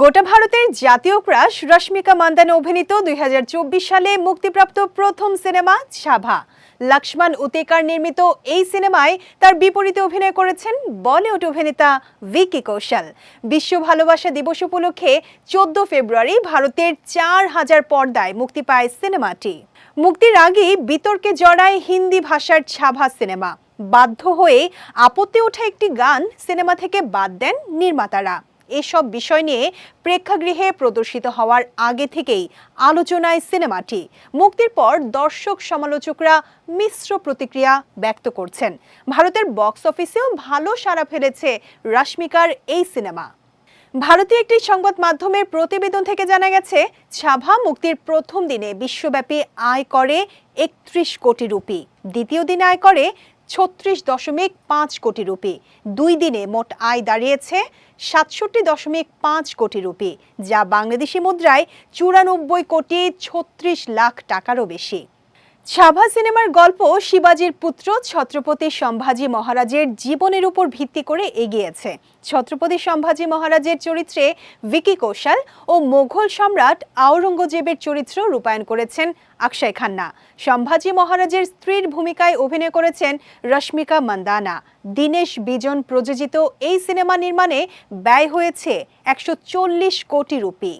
গোটা ভারতের জাতীয় ক্রাশ রশ্মিকা মান্দানা অভিনীত দুই হাজার চব্বিশ সালে মুক্তিপ্রাপ্ত প্রথম সিনেমা ছাভা। লক্ষ্মণ উতেকার নির্মিত এই সিনেমায় তার বিপরীতে অভিনয় করেছেন বলিউড অভিনেতা ভিকি কৌশল। বিশ্ব ভালোবাসা দিবস উপলক্ষে চোদ্দ ফেব্রুয়ারি ভারতের চার হাজার পর্দায় মুক্তি পায় সিনেমাটি। মুক্তির আগেই বিতর্কে জড়ায় হিন্দি ভাষার ছাভা সিনেমা। বাধ্য হয়ে আপত্তি ওঠা একটি গান সিনেমা থেকে বাদ দেন নির্মাতারা। এসব বিষয় নিয়ে প্রেক্ষাগৃহে প্রদর্শিত হওয়ার আগে থেকেই আলোচনায় সিনেমাটি। মুক্তির পর দর্শক সমালোচকরা মিশ্র প্রতিক্রিয়া ব্যক্ত করছেন। ভারতের বক্স অফিসেও ভালো সাড়া ফেলেছে রশ্মিকার এই সিনেমা। ভারতীয় একটি সংবাদ মাধ্যমের প্রতিবেদন থেকে জানা গেছে, ছাভা মুক্তির প্রথম দিনে বিশ্বব্যাপী আয় করে একত্রিশ কোটি রুপি। দ্বিতীয় দিনে আয় করে ছত্রিশ দশমিক পাঁচ কোটি রুপি। দুই দিনে মোট আয় দাঁড়িয়েছে সাতষট্টি দশমিক পাঁচ কোটি রুপি, যা বাংলাদেশি মুদ্রায় চুরানব্বই কোটি ছত্রিশ লাখ টাকারও বেশি। ছাভা সিনেমার গল্প শিবাজির পুত্র ছত্রপতি সম্ভাজি মহারাজের জীবনের উপর ভিত্তি করে এগিয়েছে। ছত্রপতি সম্ভাজি মহারাজের চরিত্রে ভিকি কৌশল ও মোঘল সম্রাট আওরঙ্গজেবের চরিত্র রূপায়ণ করেছেন অক্ষয় খান্না। সম্ভাজি মহারাজের স্ত্রীর ভূমিকায় অভিনয় করেছেন রশ্মিকা মান্দানা। দীনেশ বিজন প্রযোজিত এই সিনেমা নির্মাণে ব্যয় হয়েছে একশো চল্লিশ কোটি রুপি।